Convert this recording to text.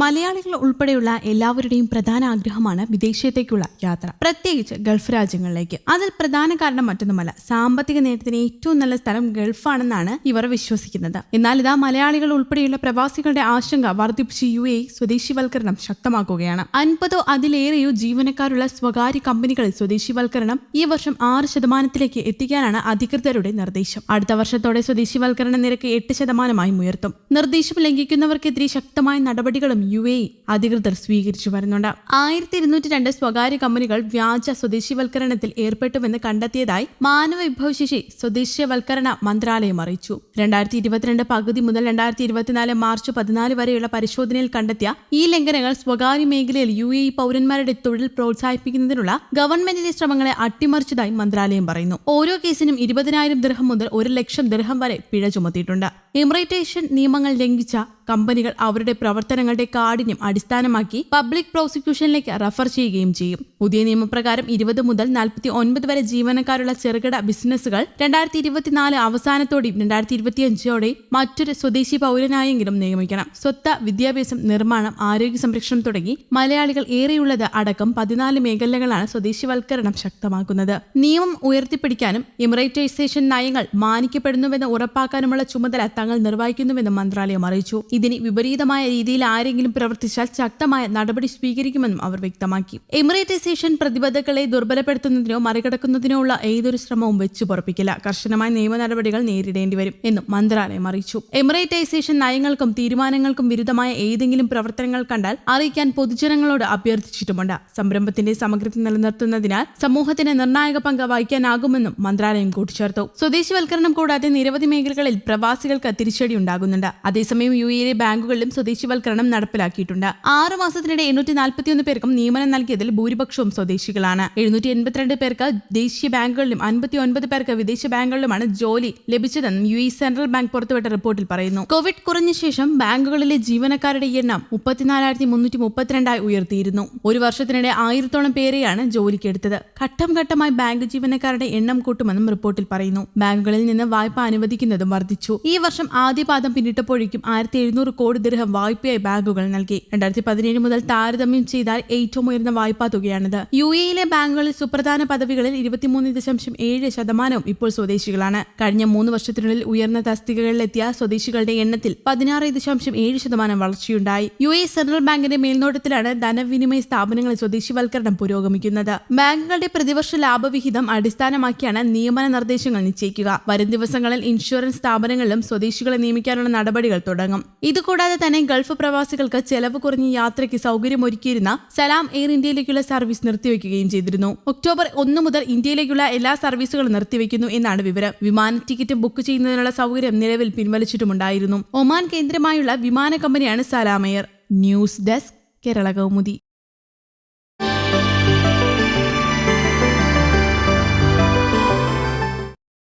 മലയാളികൾ ഉൾപ്പെടെയുള്ള എല്ലാവരുടെയും പ്രധാന ആഗ്രഹമാണ് വിദേശത്തേക്കുള്ള യാത്ര പ്രത്യേകിച്ച് ഗൾഫ് രാജ്യങ്ങളിലേക്ക്. അതിൽ പ്രധാന കാരണം മറ്റൊന്നുമല്ല സാമ്പത്തിക നേട്ടത്തിന് ഏറ്റവും നല്ല സ്ഥലം ഗൾഫാണെന്നാണ് ഇവർ വിശ്വസിക്കുന്നത്. എന്നാൽ ഇതാ മലയാളികൾ ഉൾപ്പെടെയുള്ള പ്രവാസികളുടെ ആശങ്ക വർദ്ധിപ്പിച്ച് യു എ സ്വദേശിവൽക്കരണം ശക്തമാക്കുകയാണ്. അൻപതോ അതിലേറെയോ ജീവനക്കാരുള്ള സ്വകാര്യ കമ്പനികളിൽ സ്വദേശിവൽക്കരണം ഈ വർഷം ആറ് ശതമാനത്തിലേക്ക് എത്തിക്കാനാണ് അധികൃതരുടെ നിർദ്ദേശം. അടുത്ത വർഷത്തോടെ സ്വദേശിവൽക്കരണ നിരക്ക് എട്ട് ശതമാനമായി ഉയർത്തും. നിർദ്ദേശം ലംഘിക്കുന്നവർക്കെതിരെ ശക്തമായ നടപടികളും യു എ അധികൃതർ സ്വീകരിച്ചു വരുന്നുണ്ട്. ആയിരത്തി ഇരുന്നൂറ്റി രണ്ട് സ്വകാര്യ കമ്പനികൾ വ്യാജ സ്വദേശിവൽക്കരണത്തിൽ ഏർപ്പെട്ടുവെന്ന് കണ്ടെത്തിയതായി മാനവ വിഭവശേഷി സ്വദേശിവൽക്കരണ മന്ത്രാലയം അറിയിച്ചു. രണ്ടായിരത്തി ഇരുപത്തിരണ്ട് പകുതി മുതൽ രണ്ടായിരത്തി ഇരുപത്തിനാല് മാർച്ച് പതിനാല് വരെയുള്ള പരിശോധനയിൽ കണ്ടെത്തിയ ഈ ലംഘനങ്ങൾ സ്വകാര്യ മേഖലയിൽ യു എ പൗരന്മാരുടെ തൊഴിൽ പ്രോത്സാഹിപ്പിക്കുന്നതിനുള്ള ഗവൺമെന്റിന്റെ ശ്രമങ്ങളെ അട്ടിമറിച്ചതായി മന്ത്രാലയം പറയുന്നു. ഓരോ കേസിനും ഇരുപതിനായിരം ദൃഹം മുതൽ ഒരു ലക്ഷം ദൃഹം വരെ പിഴ ചുമത്തിയിട്ടുണ്ട്. ഇമിറേറ്റേഷൻ നിയമങ്ങൾ ലംഘിച്ച കമ്പനികൾ അവരുടെ പ്രവർത്തനങ്ങളുടെ കാഠിന്യം അടിസ്ഥാനമാക്കി പബ്ലിക് പ്രോസിക്യൂഷനിലേക്ക് റഫർ ചെയ്യുകയും ചെയ്യും. പുതിയ നിയമപ്രകാരം ഇരുപത് മുതൽ നാൽപ്പത്തി ഒൻപത് വരെ ജീവനക്കാരുള്ള ചെറുകിട ബിസിനസ്സുകൾ രണ്ടായിരത്തി ഇരുപത്തിനാല് അവസാനത്തോടെയും രണ്ടായിരത്തി ഇരുപത്തിയഞ്ചോടെ മറ്റൊരു സ്വദേശി പൗരനായെങ്കിലും നിയമിക്കണം. സ്വത്ത് വിദ്യാഭ്യാസം നിർമ്മാണം ആരോഗ്യ സംരക്ഷണം തുടങ്ങി മലയാളികൾ ഏറെയുള്ളത് അടക്കം പതിനാല് മേഖലകളാണ് സ്വദേശിവൽക്കരണം ശക്തമാക്കുന്നത്. നിയമം ഉയർത്തിപ്പിടിക്കാനും ഇമിറേറ്റൈസേഷൻ നയങ്ങൾ മാനിക്കപ്പെടുന്നുവെന്ന് ഉറപ്പാക്കാനുമുള്ള ചുമതല തങ്ങൾ നിർവഹിക്കുന്നുവെന്ന് മന്ത്രാലയം അറിയിച്ചു. ഇതിന് വിപരീതമായ രീതിയിൽ ആരെങ്കിലും പ്രവർത്തിച്ചാൽ ശക്തമായ നടപടി സ്വീകരിക്കുമെന്നും അവർ വ്യക്തമാക്കി. എമിറേറ്റൈസേഷൻ പ്രതിബദ്ധതകളെ ദുർബലപ്പെടുത്തുന്നതിനോ മറികടക്കുന്നതിനോ ഉള്ള ഏതൊരു ശ്രമവും വെച്ചു പൊറപ്പിക്കില്ല കർശനമായ നിയമ നടപടികൾ നേരിടേണ്ടി വരും എന്നും മന്ത്രാലയം അറിയിച്ചു. എമിറേറ്റൈസേഷൻ നയങ്ങൾക്കും തീരുമാനങ്ങൾക്കും വിരുദ്ധമായ ഏതെങ്കിലും പ്രവർത്തനങ്ങൾ കണ്ടാൽ അറിയിക്കാൻ പൊതുജനങ്ങളോട് അഭ്യർത്ഥിച്ചിട്ടുമുണ്ട്. സംരംഭത്തിന്റെ സമഗ്രത നിലനിർത്തുന്നതിനാൽ സമൂഹത്തിന് നിർണായക പങ്ക് വഹിക്കാനാകുമെന്നും മന്ത്രാലയം കൂട്ടിച്ചേർത്തു. സ്വദേശിവൽക്കരണം കൂടാതെ നിരവധി മേഖലകളിൽ പ്രവാസികൾക്ക് തിരിച്ചടി ഉണ്ടാകുന്നുണ്ട്. അതേസമയം യു എയിലെ ബാങ്കുകളിലും സ്വദേശിവൽക്കരണം നടപ്പിലാക്കിയിട്ടുണ്ട്. ആറ് മാസത്തിനിടെ എണ്ണൂറ്റി നാൽപ്പത്തിയൊന്ന് പേർക്കും നിയമനം നൽകിയതിൽ ഭൂരിപക്ഷവും സ്വദേശികളാണ്. എഴുന്നൂറ്റി എൺപത്തിരണ്ട് പേർക്ക് ദേശീയ ബാങ്കുകളിലും അൻപത്തി ഒൻപത് പേർക്ക് വിദേശ ബാങ്കുകളിലുമാണ് ജോലി ലഭിച്ചതെന്നും യു എ സെൻട്രൽ ബാങ്ക് പുറത്തുവിട്ട റിപ്പോർട്ടിൽ പറയുന്നു. കോവിഡ് കുറഞ്ഞ ശേഷം ബാങ്കുകളിലെ ജീവനക്കാരുടെ എണ്ണം മുപ്പത്തിനാലായിരത്തി മുന്നൂറ്റി മുപ്പത്തിരണ്ടായി ഉയർത്തിയിരുന്നു. ഒരു വർഷത്തിനിടെ ആയിരത്തോളം പേരെയാണ് ജോലിക്കെടുത്തത് ഘട്ടം ഘട്ടമായി ബാങ്ക് ജീവനക്കാരുടെ എണ്ണം കൂട്ടുമെന്നും റിപ്പോർട്ടിൽ പറയുന്നു. ബാങ്കുകളിൽ നിന്ന് വായ്പ അനുവദിക്കുന്നതും വർദ്ധിച്ചു. ഈ വർഷം ആദ്യപാദം പിന്നിട്ടപ്പോഴേക്കും ആയിരത്തി എഴുന്നൂറ് കോടി ദിർഹം വായ്പയായി ബാങ്കുകൾ നൽകി. രണ്ടായിരത്തി പതിനേഴ് മുതൽ താരതമ്യം ചെയ്താൽ ഏറ്റവും ഉയർന്ന വായ്പാ തുകയാണിത്. യു എയിലെ ബാങ്കുകളിൽ സുപ്രധാന പദവികളിൽ ഇരുപത്തിമൂന്ന് ദശാംശം ഏഴ് ശതമാനവും ഇപ്പോൾ സ്വദേശികളാണ്. കഴിഞ്ഞ മൂന്ന് വർഷത്തിനുള്ളിൽ ഉയർന്ന തസ്തികകളിലെത്തിയ സ്വദേശികളുടെ എണ്ണത്തിൽ പതിനാറ് ദശാംശം ഏഴ് ശതമാനം വളർച്ചയുണ്ടായി. യു എ സെൻട്രൽ ബാങ്കിന്റെ മേൽനോട്ടത്തിലാണ് ധനവിനിമയ സ്ഥാപനങ്ങളിൽ സ്വദേശിവൽക്കരണം പുരോഗമിക്കുന്നത്. ബാങ്കുകളുടെ പ്രതിവർഷ ലാഭവിഹിതം അടിസ്ഥാനമാക്കിയാണ് നിയമന നിർദ്ദേശങ്ങൾ നിശ്ചയിക്കുക. വരും ദിവസങ്ങളിൽ ഇൻഷുറൻസ് സ്ഥാപനങ്ങളിലും സ്വദേശികളെ നിയമിക്കാനുള്ള നടപടികൾ തുടങ്ങും. ഇതുകൂടാതെ തന്നെ ഗൾഫ് പ്രവാസികൾക്ക് ചെലവ് കുറഞ്ഞ യാത്രയ്ക്ക് സൗകര്യമൊരുക്കിയിരുന്ന സലാം എയർ ഇന്ത്യയിലേക്കുള്ള സർവീസ് നിർത്തിവെക്കുകയും ചെയ്തിരുന്നു. ഒക്ടോബർ ഒന്ന് മുതൽ ഇന്ത്യയിലേക്കുള്ള എല്ലാ സർവീസുകളും നിർത്തിവെക്കുന്നു എന്നാണ് വിവരം. വിമാന ടിക്കറ്റ് ബുക്ക് ചെയ്യുന്നതിനുള്ള സൗകര്യം നിലവിൽ പിൻവലിച്ചിട്ടുമുണ്ടായിരുന്നു. ഒമാൻ കേന്ദ്രമായുള്ള വിമാന കമ്പനിയാണ് Salam Air. News desk Kerala Kaumudi.